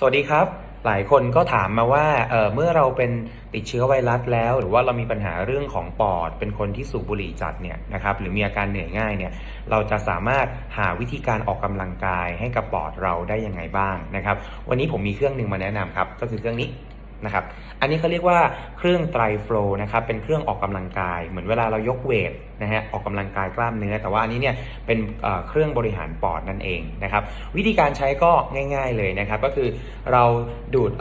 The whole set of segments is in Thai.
สวัสดีครับ หลายคนก็ถามมาว่าเเมื่อเราเป็นติดเชื้อไวรัสแล้ว หรือว่าเรามีปัญหาเรื่องของปอด เป็นคนที่สูบบุหรี่จัดเนี่ยนะครับหรือมีอาการเหนื่อยง่ายเนี่ยเราจะสามารถหาวิธีการออกกำลังกายให้กับปอดเราได้ยังไงบ้างนะครับ วันนี้ผมมีเครื่องหนึ่งมาแนะนำครับ ก็คือเครื่องนี้ นะครับ อันนี้เขาเรียกว่าเครื่องไตรโฟลนะครับ เป็นเครื่องออกกำลังกาย เหมือนเวลาเรายกเวทนะฮะ ออกกำลังกายกล้ามเนื้อ แต่ว่าอันนี้เนี่ยเป็นเครื่องบริหารปอดนั่นเองนะครับ วิธีการใช้ก็ง่าย ๆเลยนะครับ ก็คือเราดูด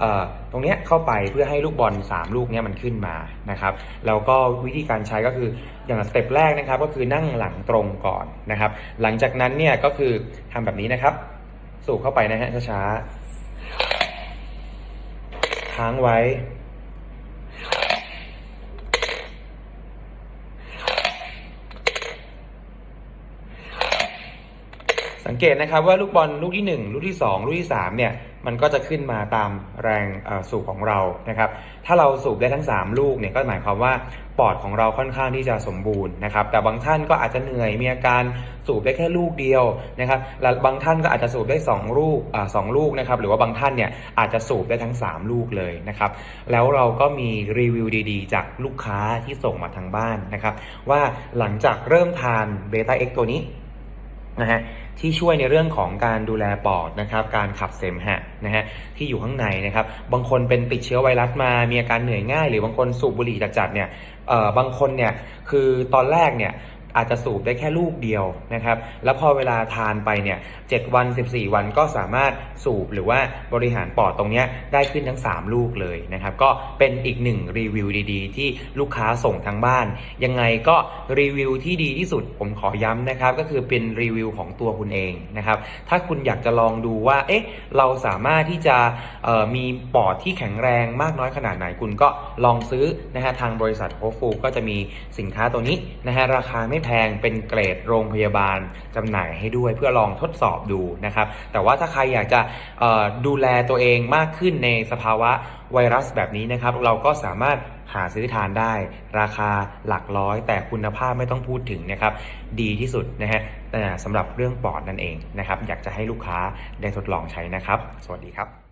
ตรงเนี้ยเข้าไปเพื่อให้ลูกบอล 3 ลูกเนี้ยมันขึ้นมานะครับ แล้วก็วิธีการใช้ก็คืออย่างสเต็ปแรกนะครับ ก็คือนั่งหลังตรงก่อนนะครับ หลังจากนั้นเนี่ยก็คือทำแบบนี้นะครับ สูบเข้าไปนะฮะช้าๆ ค้างไว้ สังเกตนะครับว่าลูกบอลลูกที่ 1 ลูกที่ 2 ลูกที่3เนี่ยมันก็จะขึ้นมาตามแรงสูบของเรานะครับถ้าเราสูบได้ทั้ง 3 ลูกเนี่ยก็หมายความว่าปอดของเราค่อนข้างที่จะสมบูรณ์นะครับแต่บางท่านก็อาจจะเหนื่อยมีอาการสูบได้แค่ลูกเดียวนะครับและบางท่านก็อาจจะสูบได้ 2 ลูกอ่สองลูกนะครับหรือว่าบางท่านเนี่ยอาจจะสูบได้ทั้ง 3 ลูกเลยนะครับแล้วเราก็มีรีวิวดีๆ จากลูกค้าที่ส่งมาทางบ้านนะครับว่าหลังจากเริ่มทานเบต้าเอ็กตัวนี้ นะฮะที่ช่วยในเรื่องของการดูแลปอดนะครับการขับเสมหะนะฮะที่อยู่ข้างในนะครับบางคนเป็นติดเชื้อไวรัสมา มีอาการเหนื่อยง่าย หรือบางคนสูบบุหรี่จัดๆเนี่ยเอ่อบางคนเนี่ยคือตอนแรกเนี่ย อาจจะสูบได้แค่ลูกเดียวนะครับ แล้วพอเวลาทานไปเนี่ย7วัน 14 วันก็สามารถสูบหรือว่าบริหารปอดตรงนี้ได้ขึ้นทั้ง 3 ลูกเลยนะครับ ก็เป็นอีกหนึ่งรีวิวดีๆ ที่ลูกค้าส่งทางบ้าน ยังไงก็รีวิวที่ดีที่สุดผมขอย้ำนะครับ ก็คือเป็นรีวิวของตัวคุณเองนะครับ ถ้าคุณอยากจะลองดูว่าเอ๊ะเราสามารถที่จะมีปอดที่แข็งแรงมากน้อยขนาดไหนคุณก็ลองซื้อนะฮะทางบริษัทโฮฟูก็จะมีสินค้าตัวนี้นะฮะราคาไม่แพงเป็นเกรดโรงพยาบาลจำหน่ายให้ด้วยเพื่อลองทดสอบดูนะครับ แต่ว่าถ้าใครอยากจะดูแลตัวเองมากขึ้นในสภาวะไวรัสแบบนี้นะครับ เราก็สามารถหาซื้อทานได้ ราคาหลักร้อย แต่คุณภาพไม่ต้องพูดถึงนะครับ ดีที่สุดนะฮะแต่สำหรับเรื่องปอดนั่นเองนะครับ อยากจะให้ลูกค้าได้ทดลองใช้นะครับ สวัสดีครับ